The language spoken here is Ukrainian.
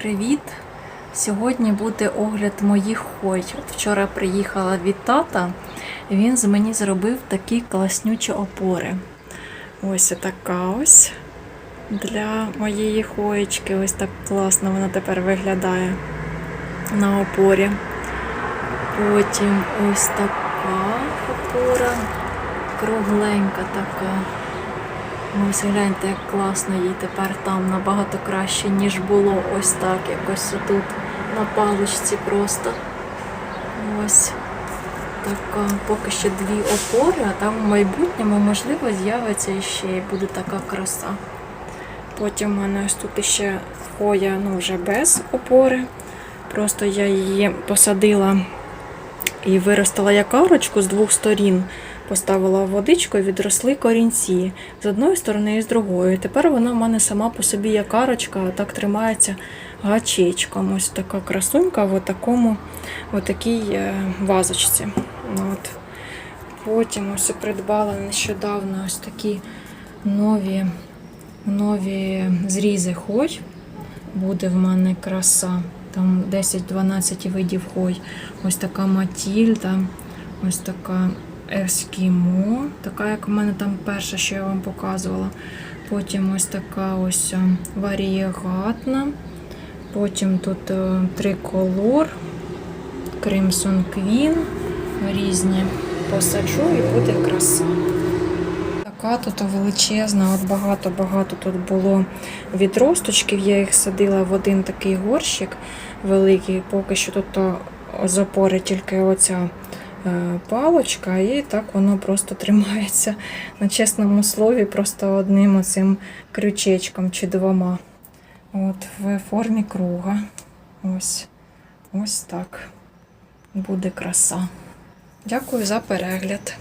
Привіт! Сьогодні буде огляд моїх хой. От Вчора приїхала від тата, він з мені зробив такі класнючі опори. Ось така ось для моєї хоєчки. Ось так класно вона тепер виглядає на опорі. Потім ось така опора, кругленька така. Ось гляньте, як класно їй тепер там набагато краще, ніж було ось так, якось тут на паличці просто. Ось така, поки що дві опори, а там в майбутньому, можливо, з'явиться іще і буде така краса. Потім у мене ось тут ще хоя ну, вже без опори. Просто я її посадила і виростила як арочку з двох сторін. Поставила водичку і відросли корінці з одної сторони і з другої. Тепер вона в мене сама по собі як арочка, так тримається гачечком. Ось така красунька в такому, в такій е, вазочці. От. Потім ось придбала нещодавно ось такі нові, нові зрізи хой. Буде в мене краса. Там 10-12 видів хой. Ось така матільда, ось така ескімо, така, як в мене там перша, що я вам показувала. Потім ось така ось е, варієгатна. Потім тут е, триколор, Crimson Queen, різні посаджу і буде краса. Така тут величезна, от багато-багато тут було відросточків. Я їх садила в один такий горщик великий. Поки що тут з опори тільки оця е, палочка, і так воно просто тримається на чесному слові, просто одним оцим крючечком чи двома. От в формі круга. Ось. Ось так. Буде краса. Дякую за перегляд.